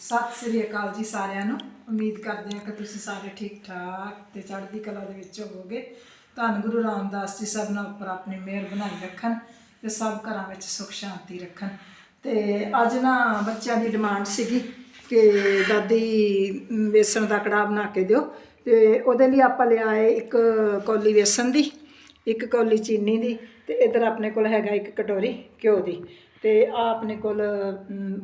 ਸਤਿ ਸ੍ਰੀ ਅਕਾਲ ਜੀ ਸਾਰਿਆਂ ਨੂੰ। ਉਮੀਦ ਕਰਦੇ ਹਾਂ ਕਿ ਤੁਸੀਂ ਸਾਰੇ ਠੀਕ ਠਾਕ ਤੇ ਚੜ੍ਹਦੀ ਕਲਾ ਦੇ ਵਿੱਚ ਹੋਵੋਗੇ। ਧੰਨ ਗੁਰੂ ਰਾਮਦਾਸ ਜੀ ਸਭ ਨਾਲ ਉੱਪਰ ਆਪਣੀ ਮਿਹਰ ਬਣਾਈ ਰੱਖਣ ਤੇ ਸਭ ਘਰਾਂ ਵਿੱਚ ਸੁਖ ਸ਼ਾਂਤੀ ਰੱਖਣ। ਤੇ ਅੱਜ ਨਾ ਬੱਚਿਆਂ ਦੀ ਡਿਮਾਂਡ ਸੀਗੀ ਕਿ ਦਾਦੀ ਮ, ਵੇਸਣ ਦਾ ਕੜਾਹ ਬਣਾ ਕੇ ਦਿਓ। ਤੇ ਉਹਦੇ ਲਈ ਆਪਾਂ ਲਿਆਏ ਇੱਕ ਕੌਲੀ ਵੇਸਣ ਦੀ ਇੱਕ ਕੌਲੀ ਚੀਨੀ ਦੀ ਤੇ ਇਧਰ ਆਪਣੇ ਕੋਲ ਹੈਗਾ ਇੱਕ ਕਟੋਰੀ ਘਿਓ ਦੀ। ਤੇ ਆ ਆਪਣੇ ਕੋਲ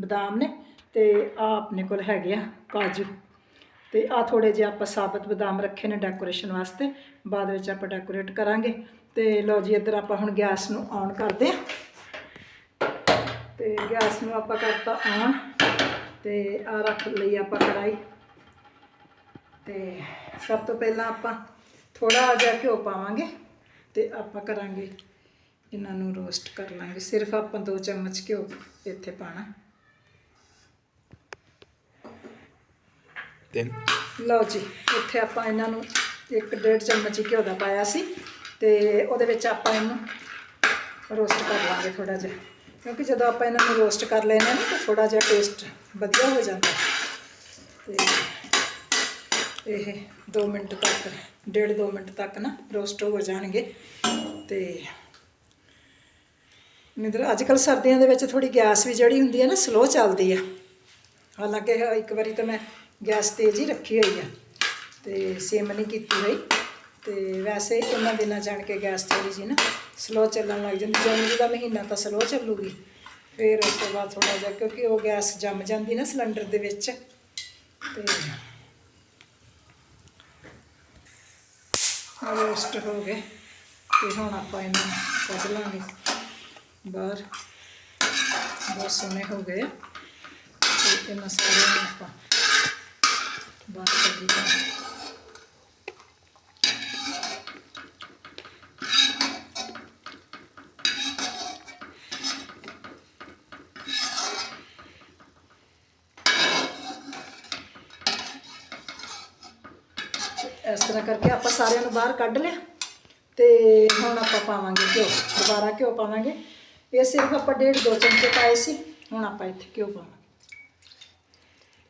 ਬਦਾਮ ਨੇ। ਤੇ ਆ ਆਪਣੇ ਕੋਲ ਹੈਗੇ ਆ ਕਾਜੂ। ਤੇ ਆ ਥੋੜੇ ਜਿਹਾ ਆਪਾਂ ਸਾਬਤ ਬਦਾਮ ਰੱਖੇ ਨੇ ਡੈਕੋਰੇਸ਼ਨ ਵਾਸਤੇ। ਬਾਅਦ ਵਿੱਚ ਆਪਾਂ ਡੈਕੋਰੇਟ ਕਰਾਂਗੇ। ਤੇ ਲਓ ਜੀ, ਇੱਧਰ ਆਪਾਂ ਹੁਣ ਗੈਸ ਨੂੰ ਔਨ ਕਰਦੇ ਆ ਤੇ ਗੈਸ ਨੂੰ ਆਪਾਂ ਕਰਤਾ ਔਨ ਤੇ ਆ ਰੱਖ ਲਈ ਆਪਾਂ ਕੜਾਈ ਤੇ ਸਭ ਤੋਂ ਪਹਿਲਾਂ ਆਪਾਂ ਥੋੜਾ ਜਿਹਾ ਘਿਓ ਪਾਵਾਂਗੇ। ਤੇ ਆਪਾਂ ਕਰਾਂਗੇ, ਇਹਨਾਂ ਨੂੰ ਰੋਸਟ ਕਰ ਲਾਂਗੇ। ਸਿਰਫ ਆਪਾਂ 2 ਚਮਚ ਘਿਓ ਇੱਥੇ ਪਾਣਾ ਤਿੰਨ ਲਓ ਜੀ, ਇੱਥੇ ਆਪਾਂ ਇਹਨਾਂ ਨੂੰ 1.5 ਚਮਚ ਹੀ ਘਿਓ ਦਾ ਪਾਇਆ ਸੀ ਤੇ ਉਹਦੇ ਵਿੱਚ ਆਪਾਂ ਇਹਨੂੰ ਰੋਸਟ ਕਰ ਲਾਂਗੇ ਥੋੜਾ ਜਿਹਾ। ਕਿਉਂਕਿ ਜਦੋਂ ਆਪਾਂ ਇਹਨਾਂ ਨੂੰ ਰੋਸਟ ਕਰ ਲੈਂਦੇ ਹਾਂ ਨਾ, ਤਾਂ ਥੋੜਾ ਜਿਹਾ ਟੇਸਟ ਵਧੀਆ ਹੋ ਜਾਂਦਾ। ਤੇ ਇਹ 2 ਮਿੰਟ ਤੱਕ, ਡੇਢ 2 ਮਿੰਟ ਤੱਕ ਨਾ ਰੋਸਟ ਹੋ ਜਾਣਗੇ। ਤੇ ਨਿੰਦਰ ਅੱਜ ਕੱਲ ਸਰਦੀਆਂ ਦੇ ਵਿੱਚ ਥੋੜੀ ਗੈਸ ਵੀ ਜਿਹੜੀ ਹੁੰਦੀ ਹੈ ਨਾ ਸਲੋ ਚੱਲਦੀ ਆ ਹਾਲਾਂਕਿ ਇੱਕ ਵਾਰੀ ਤਾਂ ਮੈਂ ਗੈਸ ਤੇਜ਼ ਹੀ ਰੱਖੀ ਹੋਈ ਆ ਤੇ ਸਿਮ ਨਹੀਂ ਕੀਤੀ ਹੋਈ ਤੇ ਵੈਸੇ ਇਹਨਾਂ ਦਿਨਾਂ ਜਾਣ ਕੇ ਗੈਸ ਥੋੜੀ ਜੀ ਨਾ ਸਲੋ ਚੱਲਣ ਲੱਗ ਜਾਂਦੀ, ਜਨਵਰੀ ਦਾ ਮਹੀਨਾ ਤਾਂ ਸਲੋ ਚੱਲੂਗੀ ਫਿਰ ਉਸ ਤੋਂ ਬਾਅਦ ਥੋੜਾ ਜਿਹਾ, ਕਿਉਂਕਿ ਉਹ ਗੈਸ ਜੰਮ ਜਾਂਦੀ ਨਾ ਸਿਲੰਡਰ ਦੇ ਵਿੱਚ, ਤੇ ਰੋਸਟ ਹੋ ਗਏ, ਤੇ ਹੁਣ ਆਪਾਂ ਇਹਨਾਂ ਨੂੰ ਕੱਢ ਲਾਂਗੇ ਬਾਹਰ ਬਹੁਤ ਸੋਹਣੇ ਹੋ ਗਏ ਆ। ਤੇ ਇਹਨਾਂ ਸਾਰਿਆਂ ਨੂੰ ਆਪਾਂ ਬਾਹਰ ਕੱਢ ਲਾਂਗੇ ਇਸ ਤਰ੍ਹਾਂ ਕਰਕੇ ਆਪਾਂ ਸਾਰਿਆਂ ਨੂੰ ਬਾਹਰ ਕੱਢ ਲਿਆ ਤੇ ਹੁਣ ਆਪਾਂ ਪਾਵਾਂਗੇ ਘਿਓ। ਦੁਬਾਰਾ ਘਿਓ ਪਾਵਾਂਗੇ। ਇਹ ਸਿਰਫ ਆਪਾਂ ਡੇਢ ਦੋ ਚਮਚੇ ਪਾਏ ਸੀ। ਹੁਣ ਆਪਾਂ ਇੱਥੇ ਘਿਓ ਪਾਵਾਂਗੇ।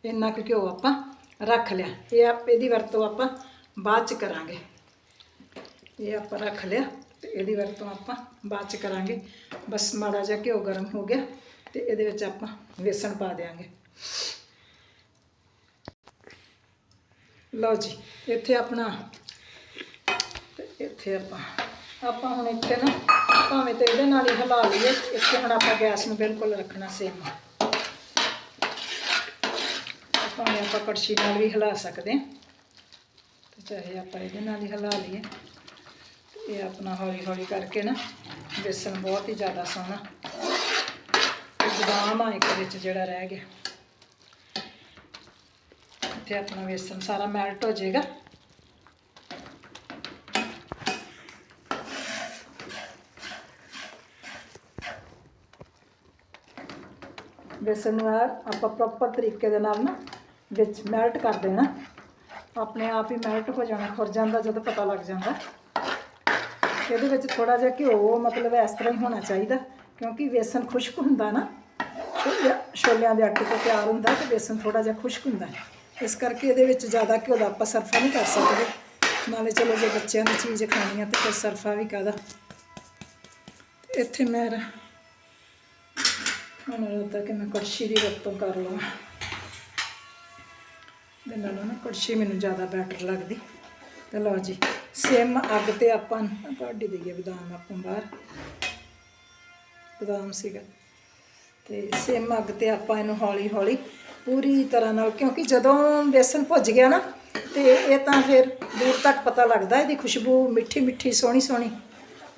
ਇੰਨਾ ਕੁ ਘਿਓ ਆਪਾਂ ਰੱਖ ਲਿਆ ਇਹ ਆਪ ਇਹਦੀ ਵਰਤੋਂ ਆਪਾਂ ਬਾਅਦ ਚ ਕਰਾਂਗੇ ਇਹ ਆਪਾਂ ਰੱਖ ਲਿਆ ਤੇ ਇਹਦੀ ਵਰਤੋਂ ਆਪਾਂ ਬਾਅਦ ਚ ਕਰਾਂਗੇ ਬਸ ਮਾੜਾ ਜਿਹਾ ਘਿਓ ਗਰਮ ਹੋ ਗਿਆ ਤੇ ਇਹਦੇ ਵਿੱਚ ਆਪਾਂ ਵੇਸਣ ਪਾ ਦੇਾਂਗੇ ਲਓ ਜੀ ਇੱਥੇ ਆਪਣਾ ਤੇ ਇੱਥੇ ਆਪਾਂ ਆਪਾਂ ਹੁਣ ਇੱਥੇ ਨਾ ਭਾਵੇਂ ਤੇ ਇਹਦੇ ਨਾਲ ਹੀ ਹਿਲਾ ਲਈਏ ਇੱਥੇ ਹੁਣ ਆਪਾਂ ਗੈਸ ਨੂੰ ਬਿਲਕੁਲ ਰੱਖਣਾ ਸੇਮ ਭਾਵੇਂ ਆਪਾਂ ਕੜਛੀ ਨਾਲ ਵੀ ਹਿਲਾ ਸਕਦੇ ਹਾਂ। ਤੇ ਚਾਹੇ ਆਪਾਂ ਇਹਦੇ ਨਾਲ ਹੀ ਹਿਲਾ ਲਈਏ। ਇਹ ਆਪਣਾ ਹੌਲੀ ਹੌਲੀ ਕਰਕੇ ਨਾ ਬੇਸਣ ਬਹੁਤ ਹੀ ਜ਼ਿਆਦਾ ਸੋਹਣਾ। ਬਦਾਮ ਆ ਇੱਕ ਵਿੱਚ ਜਿਹੜਾ ਰਹਿ ਗਿਆ। ਇੱਥੇ ਆਪਣਾ ਵੇਸਣ ਸਾਰਾ ਮੈਲਟ ਹੋ ਜਾਏਗਾ। ਵੇਸਣ ਨੂੰ ਆਪਾਂ ਪ੍ਰੋਪਰ ਤਰੀਕੇ ਦੇ ਨਾਲ ਨਾ ਵਿੱਚ ਮੈਲਟ ਕਰ ਦੇਣਾ। ਆਪਣੇ ਆਪ ਹੀ ਮੈਲਟ ਹੋ ਜਾਣਾ, ਖੁਰ ਜਾਂਦਾ ਜਦੋਂ ਪਤਾ ਲੱਗ ਜਾਂਦਾ। ਇਹਦੇ ਵਿੱਚ ਥੋੜਾ ਜਿਹਾ ਘਿਓ, ਮਤਲਬ ਇਸ ਤਰ੍ਹਾਂ ਹੀ ਹੋਣਾ ਚਾਹੀਦਾ, ਕਿਉਂਕਿ ਵੇਸਣ ਖੁਸ਼ਕ ਹੁੰਦਾ ਨਾ ਛੋਲਿਆਂ- ਛੋਲਿਆਂ ਦੇ ਆਟੇ ਤੋਂ ਤਿਆਰ ਹੁੰਦਾ ਤੇ ਵੇਸਣ ਥੋੜਾ ਜਿਹਾ ਖੁਸ਼ਕ ਹੁੰਦਾ ਇਸ ਕਰਕੇ ਇਹਦੇ ਵਿੱਚ ਜ਼ਿਆਦਾ ਘਿਓ ਦਾ ਆਪਾਂ ਸਰਫਾ ਨਹੀਂ ਕਰ ਸਕਦੇ। ਨਾਲੇ ਚਲੋ ਜੇ ਬੱਚਿਆਂ ਦੀ ਚੀਜ਼ ਖਾਣੀ ਆ ਤੇ ਫਿਰ ਸਰਫਾ ਵੀ ਕਾਹਦਾ। ਇੱਥੇ ਮੈਂ ਰ- ਹੁਣ ਲੱਗਦਾ ਕਿ ਮੈਂ ਕੜਛੀ ਦੀ ਵਰਤੋਂ ਕਰ ਲਵਾਂ। ਦੇ ਨਾਲੋਂ ਨਾ ਕੜਛੀ ਮੈਨੂੰ ਜ਼ਿਆਦਾ ਬੈਟਰ ਲੱਗਦੀ। ਤੇ ਲਓ ਜੀ, ਸਿਮ ਅੱਗ ਤੇ ਆਪਾਂ ਨੂੰ ਕੱਢ ਦਈਏ ਬਦਾਮ ਆਪਾਂ ਬਾਹਰ। ਬਦਾਮ ਸੀਗਾ। ਤੇ ਸਿਮ ਅੱਗ ਤੇ ਆਪਾਂ ਇਹਨੂੰ ਹੌਲੀ ਹੌਲੀ ਪੂਰੀ ਤਰ੍ਹਾਂ ਨਾਲ, ਕਿਉਂਕਿ ਜਦੋਂ ਬੇਸਨ ਭੁੱਜ ਗਿਆ ਨਾ, ਤੇ ਇਹ ਤਾਂ ਫਿਰ ਦੂਰ ਤੱਕ ਪਤਾ ਲੱਗਦਾ ਇਹਦੀ ਖੁਸ਼ਬੂ ਮਿੱਠੀ ਮਿੱਠੀ ਸੋਹਣੀ ਸੋਹਣੀ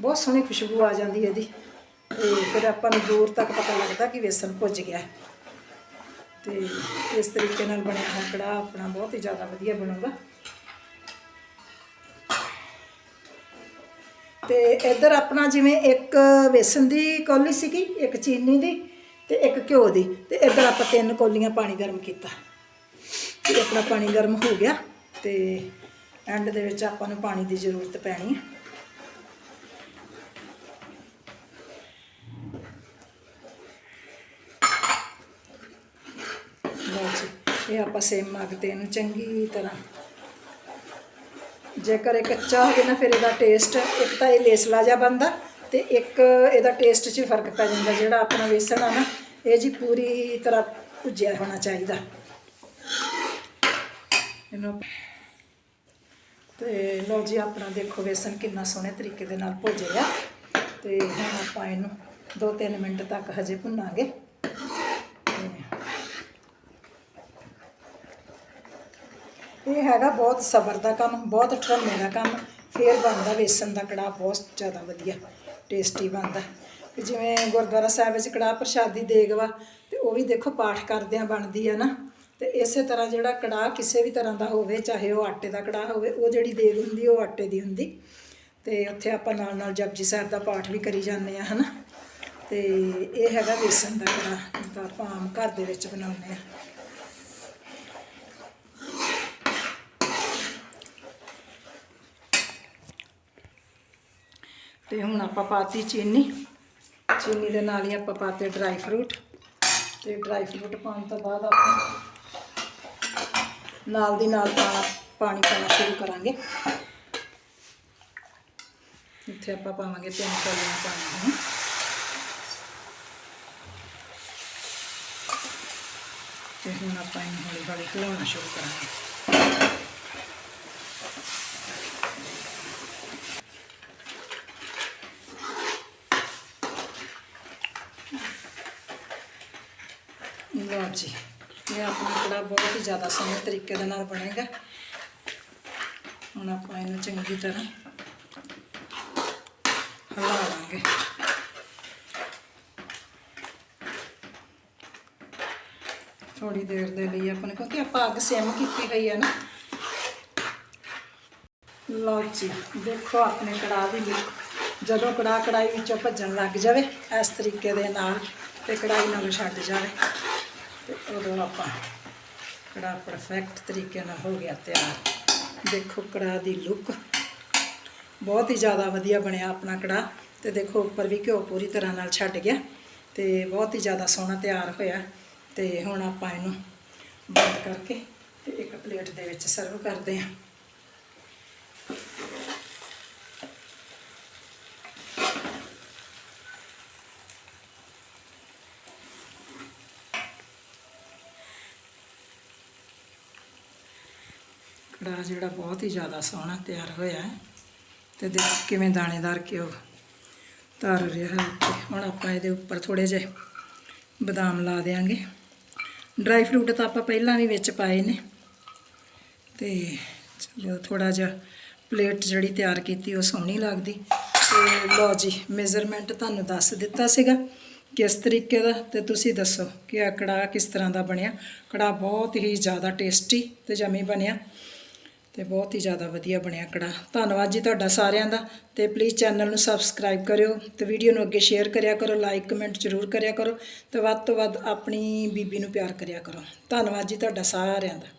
ਬਹੁਤ ਸੋਹਣੀ ਖੁਸ਼ਬੂ ਆ ਜਾਂਦੀ ਇਹਦੀ। ਤੇ ਫਿਰ ਆਪਾਂ ਨੂੰ ਦੂਰ ਤੱਕ ਪਤਾ ਲੱਗਦਾ ਕਿ ਬੇਸਨ ਭੁੱਜ ਗਿਆ। ਤੇ ਇਸ ਤਰੀਕੇ ਨਾਲ ਬਣਿਆ ਹੋਇਆ ਕੜਾਹ ਆਪਣਾ ਬਹੁਤ ਹੀ ਜ਼ਿਆਦਾ ਵਧੀਆ ਬਣੂਗਾ। ਤੇ ਇੱਧਰ ਆਪਣਾ ਜਿਵੇਂ ਇੱਕ ਵੇਸਣ ਦੀ ਕੌਲੀ ਸੀਗੀ, ਇੱਕ ਚੀਨੀ ਦੀ ਤੇ ਇੱਕ ਘਿਓ ਦੀ ਤੇ ਇੱਧਰ ਆਪਾਂ ਤਿੰਨ ਕੌਲੀਆਂ ਪਾਣੀ ਗਰਮ ਕੀਤਾ। ਤੇ ਆਪਣਾ ਪਾਣੀ ਗਰਮ ਹੋ ਗਿਆ ਤੇ ਐਂਡ ਦੇ ਵਿੱਚ ਆਪਾਂ ਨੂੰ ਪਾਣੀ ਦੀ ਜ਼ਰੂਰਤ ਪੈਣੀ ਹੈ ਲਓ ਜੀ ਇਹ ਆਪਾਂ ਸੇਮ ਅੱਗ ਤੇ ਇਹਨੂੰ ਚੰਗੀ ਤਰ੍ਹਾਂ। ਜੇਕਰ ਇਹ ਕੱਚਾ ਹੋਵੇ ਨਾ, ਫਿਰ ਇਹਦਾ ਟੇਸਟ ਇੱਕ ਤਾਂ ਇਹ ਲੇਸਲਾ ਜਿਹਾ ਬਣਦਾ ਤੇ ਇੱਕ ਇਹਦਾ ਟੇਸਟ 'ਚ ਫ਼ਰਕ ਪੈ ਜਾਂਦਾ, ਜਿਹੜਾ ਆਪਣਾ ਵੇਸਣ ਆ ਨਾ, ਇਹ ਜੀ ਪੂਰੀ ਤਰ੍ਹਾਂ ਭੁੱਜਿਆ ਹੋਣਾ ਚਾਹੀਦਾ। ਇਹਨੂੰ ਤੇ ਲਓ ਜੀ, ਆਪਣਾ ਦੇਖੋ ਵੇਸਣ ਕਿੰਨਾ ਸੋਹਣੇ ਤਰੀਕੇ ਦੇ ਨਾਲ ਭੁੱਜ ਗਿਆ ਤੇ ਹੁਣ ਆਪਾਂ ਇਹਨੂੰ 2-3 ਮਿੰਟ ਤੱਕ ਹਜੇ ਭੁੰਨਾਂਗੇ। ਇਹ ਹੈਗਾ ਬਹੁਤ ਸਬਰ ਦਾ ਕੰਮ, ਬਹੁਤ ਠਰਮੇ ਦਾ ਕੰਮ। ਫੇਰ ਬਣਦਾ ਵੇਸਣ ਦਾ ਕੜਾਹ, ਬਹੁਤ ਜ਼ਿਆਦਾ ਵਧੀਆ ਟੇਸਟੀ ਬਣਦਾ। ਤੇ ਜਿਵੇਂ ਗੁਰਦੁਆਰਾ ਸਾਹਿਬ ਵਿੱਚ ਕੜਾਹ ਪ੍ਰਸ਼ਾਦੀ ਦੇਗ ਵਾ, ਤੇ ਉਹ ਵੀ ਦੇਖੋ ਪਾਠ ਕਰਦਿਆਂ ਬਣਦੀ ਆ ਨਾ। ਤੇ ਇਸੇ ਤਰ੍ਹਾਂ ਜਿਹੜਾ ਕੜਾਹ ਕਿਸੇ ਵੀ ਤਰ੍ਹਾਂ ਦਾ ਹੋਵੇ, ਚਾਹੇ ਉਹ ਆਟੇ ਦਾ ਕੜਾਹ ਹੋਵੇ, ਉਹ ਜਿਹੜੀ ਦੇਗ ਹੁੰਦੀ, ਉਹ ਆਟੇ ਦੀ ਹੁੰਦੀ। ਤੇ ਉੱਥੇ ਆਪਾਂ ਨਾਲ ਨਾਲ ਜਪਜੀ ਸਾਹਿਬ ਦਾ ਪਾਠ ਵੀ ਕਰੀ ਜਾਂਦੇ ਆ, ਹਨਾ। ਤੇ ਇਹ ਹੈਗਾ ਵੇਸਣ ਦਾ ਕੜਾਹ, ਜਿੱਦਾਂ ਆਪਾਂ ਆਮ ਘਰ ਦੇ ਵਿੱਚ ਬਣਾਉਂਦੇ ਆ। ਤੇ ਹੁਣ ਆਪਾਂ ਪਾਤੀ ਚੀਨੀ। ਚੀਨੀ ਦੇ ਨਾਲ ਹੀ ਆਪਾਂ ਪਾਤੇ ਡਰਾਈ ਫਰੂਟ ਤੇ ਡਰਾਈ ਫਰੂਟ ਪਾਉਣ ਤੋਂ ਬਾਅਦ ਆਪਾਂ ਨਾਲ ਦੀ ਨਾਲ ਪਾਣੀ ਪਾਣਾ ਸ਼ੁਰੂ ਕਰਾਂਗੇ। ਇੱਥੇ ਆਪਾਂ ਪਾਵਾਂਗੇ ਤਿੰਨ ਕੌਲੀਆਂ ਪਾਣੀ। ਦੀਆਂ ਤੇ ਹੁਣ ਆਪਾਂ ਇਹਨੂੰ ਹੌਲੀ ਹੌਲੀ ਹਿਲਾਉਣਾ ਸ਼ੁਰੂ ਕਰਾਂਗੇ। ਲਓ ਜੀ, ਇਹ ਆਪਣਾ ਕੜਾ ਬਹੁਤ ਹੀ ਜ਼ਿਆਦਾ ਸੋਹਣੇ ਤਰੀਕੇ ਦੇ ਨਾਲ ਬਣੇਗਾ। ਹੁਣ ਆਪਾਂ ਇਹਨੂੰ ਚੰਗੀ ਤਰ੍ਹਾਂ ਹਿਲਾ ਲਾਂਗੇ। ਥੋੜੀ ਦੇਰ ਦੇ ਲਈ ਆਪਾਂ ਨੇ, ਕਿਉਂਕਿ ਆਪਾਂ ਅੱਗ ਸਿਮ ਕੀਤੀ ਹੋਈ ਹੈ ਨਾ। ਲਓ ਜੀ, ਦੇਖੋ ਆਪਣੇ ਕੜਾਹ ਦੀ ਜਦੋਂ ਕੜਾਹ ਕੜਾਈ ਵਿੱਚੋਂ ਭੱਜਣ ਲੱਗ ਜਾਵੇ, ਇਸ ਤਰੀਕੇ ਦੇ ਨਾਲ ਤੇ ਕੜਾਈ ਨਾਲ ਛੱਡ ਜਾਵੇ। ਉਦੋਂ ਆਪਾਂ ਕੜਾਹ ਪਰਫੈਕਟ ਤਰੀਕੇ ਨਾਲ ਹੋ ਗਿਆ ਤਿਆਰ। ਦੇਖੋ ਕੜਾਹ ਦੀ ਲੁੱਕ ਬਹੁਤ ਹੀ ਜ਼ਿਆਦਾ ਵਧੀਆ ਬਣਿਆ ਆਪਣਾ ਕੜਾਹ ਤੇ ਦੇਖੋ ਉੱਪਰ ਵੀ ਘਿਓ ਪੂਰੀ ਤਰ੍ਹਾਂ ਨਾਲ ਛੱਡ ਗਿਆ ਤੇ ਬਹੁਤ ਹੀ ਜ਼ਿਆਦਾ ਸੋਹਣਾ ਤਿਆਰ ਹੋਇਆ। ਤੇ ਹੁਣ ਆਪਾਂ ਇਹਨੂੰ ਬੰਦ ਕਰਕੇ ਤੇ ਇੱਕ ਪਲੇਟ ਦੇ ਵਿੱਚ ਸਰਵ ਕਰਦੇ ਹਾਂ। ਕੜਾਹ ਜਿਹੜਾ ਬਹੁਤ ਹੀ ਜ਼ਿਆਦਾ ਸੋਹਣਾ ਤਿਆਰ ਹੋਇਆ ਹੈ। ਤੇ ਦੇਖ ਕਿਵੇਂ ਦਾਣੇਦਾਰ ਘਿਓ ਤਰ ਰਿਹਾ ਹੈ ਉੱਤੇ। ਹੁਣ ਆਪਾਂ ਇਹਦੇ ਉੱਪਰ ਥੋੜੇ ਜਿਹੇ ਬਦਾਮ ਲਾ ਦੇਾਂਗੇ ਡਰਾਈ ਫਰੂਟ ਤਾਂ ਆਪਾਂ ਪਹਿਲਾਂ ਵੀ ਵਿੱਚ ਪਾਏ ਨੇ। ਤੇ ਚਲੋ ਥੋੜਾ ਜਿਹਾ ਪਲੇਟ ਜਿਹੜੀ ਤਿਆਰ ਕੀਤੀ ਉਹ ਸੋਹਣੀ ਲੱਗਦੀ। ਤੇ ਲਓ ਜੀ ਮੇਜ਼ਰਮੈਂਟ ਤੁਹਾਨੂੰ ਦੱਸ ਦਿੱਤਾ ਸੀਗਾ ਕਿਸ ਤਰੀਕੇ ਦਾ। ਤੇ ਤੁਸੀਂ ਦੱਸੋ ਕਿ ਆ ਕੜਾਹ ਕਿਸ ਤਰ੍ਹਾਂ ਦਾ ਬਣਿਆ। ਕੜਾਹ ਬਹੁਤ ਹੀ ਜ਼ਿਆਦਾ ਟੇਸਟੀ ਤੇ ਜਮੀ ਬਣਿਆ। ਤੇ ਬਹੁਤ ਹੀ ਜ਼ਿਆਦਾ ਵਧੀਆ ਬਣਿਆ ਕੜਾ। ਧੰਨਵਾਦ ਜੀ ਤੁਹਾਡਾ ਸਾਰਿਆਂ ਦਾ ਤੇ ਪਲੀਜ਼ ਚੈਨਲ ਨੂੰ ਸਬਸਕ੍ਰਾਈਬ ਕਰਿਓ ਤੇ ਵੀਡੀਓ ਨੂੰ ਅੱਗੇ ਸ਼ੇਅਰ ਕਰਿਆ ਕਰੋ ਲਾਈਕ ਕਮੈਂਟ ਜ਼ਰੂਰ ਕਰਿਆ ਕਰੋ ਤੇ ਵੱਧ ਤੋਂ ਵੱਧ ਆਪਣੀ ਬੀਬੀ ਨੂੰ ਪਿਆਰ ਕਰਿਆ ਕਰੋ। ਧੰਨਵਾਦ ਜੀ ਤੁਹਾਡਾ ਸਾਰਿਆਂ ਦਾ।